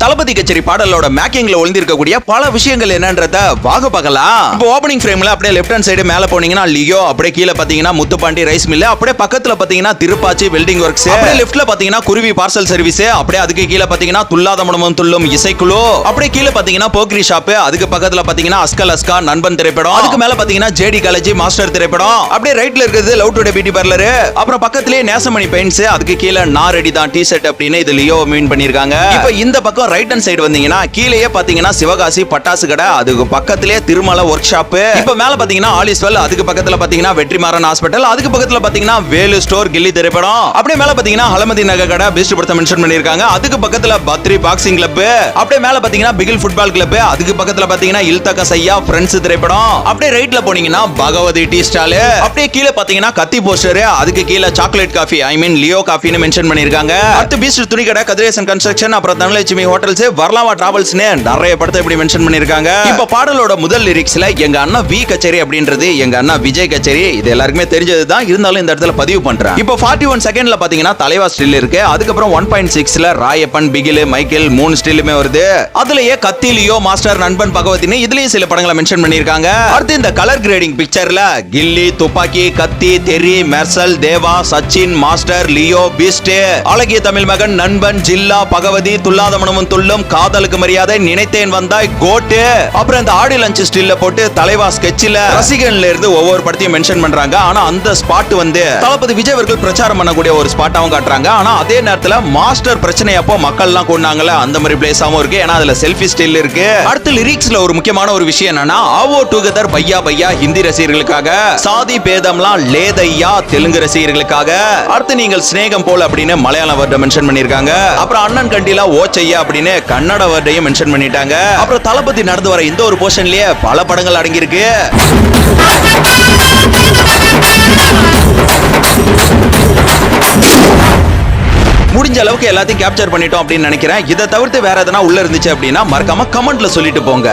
தளபதி கச்சேரி பாடலோட மேக்கிங்ல ஒளிந்திருக்கக்கூடிய பல விஷயங்கள் என்னன்றத வாங்க பார்க்கலாம். இப்போ ஓப்பனிங் ஃப்ரேம்ல அப்படியே லெஃப்ட் ஹேண்ட் சைடு மேல போனீங்கன்னா லியோ அப்படியே கீழே பாத்தீங்கன்னா முத்துப்பாண்டி ரைஸ் மில் அப்படியே பக்கத்துல பாத்தீங்கன்னா திருப்பாச்சி வெல்டிங் ஒர்க்ஸ் அப்படியே லெஃப்ட்ல பாத்தீங்கன்னா குருவி பார்சல் சர்வீஸ் அப்படியே அதுக்கு கீழே பாத்தீங்கன்னா துல்லாத மனமும் துள்ளும் இசைக்குழு அப்படியே கீழே பாத்தீங்கன்னா போக்ரி ஷாப் அதுக்கு பக்கத்துல பாத்தீங்கன்னா அஸ்கல் அஸ்கா நண்பன் திரைப்படம் அதுக்கு மேல பாத்தீங்கன்னா ஜேடி காலேஜ் மாஸ்டர் திரைப்படம் அப்படியே ரைட்ல இருக்கிறது லவ் டுடே பியூட்டி பார்லர் அப்புறம் பக்கத்திலேயே நேசமணி பெயிண்ட்ஸ் அதுக்கு கீழே நான் ரெடி தான் டி ஷர்ட் அப்படின்னு இது லியோ மீன் பண்ணிருக்காங்க இப்போ இந்த பக்கம் ரைட் ஹேண்ட் சைடு வந்தீங்கன்னா கீழேயே பாத்தீங்கன்னா சிவகாசி பட்டாசு கடை அதுக்கு பக்கத்திலேயே திருமலை ஒர்க் ஷாப் இப்போ மேல பாத்தீங்கன்னா ஆலிஸ்வெல் அதுக்கு பக்கத்துல பாத்தீங்கன்னா வெற்றிமாறன் ஹாஸ்பிட்டல் அதுக்கு பக்கத்துல பாத்தீங்கன்னா வேலு ஸ்டோர் கில்லி திரைப்படம். அப்படியே மேல பாத்தீங்கன்னா ஹலமதி நகர் கடை பெஸ்ட் படத்தை மென்ஷன் பண்ணிருக்காங்க அதுக்கு பக்கத்துல பத்ரி பாக்ஸிங் கிளப் அப்படியே மேல பாத்தீங்கன்னா பிகில் ஃபுட்பால் கிளப் அதுக்கு பக்கத்துல பாத்தீங்கன்னா இல்தக சையா ஃப்ரெண்ட்ஸ் திரைப்படம். அப்படியே ரைட்ல போனீங்கன்னா பகவதி டீ ஸ்டால் அப்படியே கீழே பாத்தீங்கன்னா கத்தி போஸ்டர் அதுக்கு கீழே chocolate coffee I mean Leo காஃபின்னு mention பண்ணிருக்காங்க அடுத்து பீஸ்ட் துணி கடை கதிரேசன் கன்ஸ்ட்ரக்ஷன் அப்புறம் தனலட்சுமி ஹோட்டல்ஸ் வரலாமா டிராவல்ஸ்னே நிறைய படத்தை இப்படி மென்ஷன் பண்ணிருக்காங்க இப்ப பாடலோட முதல் லிரிக்ஸ்ல எங்க அண்ணா வி கச்சேரி அப்படின்றது எங்க அண்ணா விஜய் கச்சேரி இது எல்லாருக்குமே தெரிஞ்சதுதான். இருந்தாலும் இந்த இடத்துல பதிவு பண்றேன் இப்போ ஃபார்ட்டி ஒன் செகண்ட்ல பாத்தீங்கன்னா தலைவா ஸ்டில் இருக்கு. அதுக்கப்புறம் ஒன் பாயிண்ட் சிக்ஸ்ல ராயப்பன் பிகில் மைக்கேல் மூணு ஸ்டில்லுமே வருது. அதுலயே கத்திலியோ மாஸ்டர் நண்பன் பகவதினு இதுலயும் சில படங்களை மென்ஷன் பண்ணிருக்காங்க அடுத்து இந்த கலர் கிரேடிங் பிக்சர்ல Ghilli Thuppakki Kaththi Theri Mersal Deva Sachein Master Leo Beast அழகிய தமிழ் மகன் நண்பன் ஜில்லா பகவதி துல்லாத மனமும் துள்ளும் காதலுக்கு மரியாதை நினைத்தேன் வந்தாய் கோட்டு. அப்புறம் இந்த ஆடி லஞ்ச் ஸ்டில்ல போட்டு தலைவா ஸ்கெட்சில ரசிகன்ல இருந்து ஒவ்வொரு படத்தையும் மென்ஷன் பண்றாங்க. ஆனா அந்த ஸ்பாட் வந்து தளபதி விஜய் அவர்கள் பிரச்சாரம் பண்ணக்கூடிய ஒரு ஸ்பாட்டாவும் காட்டுறாங்க. ஆனா அதே நேரத்துல மாஸ்டர் பிரச்சனை அப்போ மக்கள் எல்லாம் கொண்டாங்கல்ல அந்த மாதிரி பிளேஸாவும் இருக்கு. ஏன்னா அதுல செல்ஃபி ஸ்டில் இருக்கு. அடுத்து லிரிக்ஸ்ல ஒரு முக்கியமான ஒரு விஷயம் என்னன்னா ஆவோ டுகெதர் பையா பையா ஹிந்தி ரசிகர்களுக்காக சாதி பேதம்லாம் லேதையா தெலுங்கு ரசிகர்களுக்காக. அடுத்து நீங்கள் சிநேகம் போல் அப்படின்னு மலையாளம் வேர்டை மென்ஷன் பண்ணிருக்காங்க அப்புறம் அண்ணன் கண்டிலா ஓச்சையா அப்படின்னு கன்னட வேர்டையும் மென்ஷன் பண்ணிட்டாங்க. அப்புறம் தளபதி நடந்து வர இந்த ஒரு போர்ஷன்லயே பல படங்கள் அடங்கியிருக்கு. முடிஞ்ச அளவுக்கு எல்லாத்தையும் கேப்சர் பண்ணிட்டோம் அப்படின்னு நினைக்கிறேன். இதை தவிர்த்து வேற எதனா உள்ள இருந்துச்சு அப்படின்னா மறக்காம கமெண்ட்ல சொல்லிட்டு போங்க.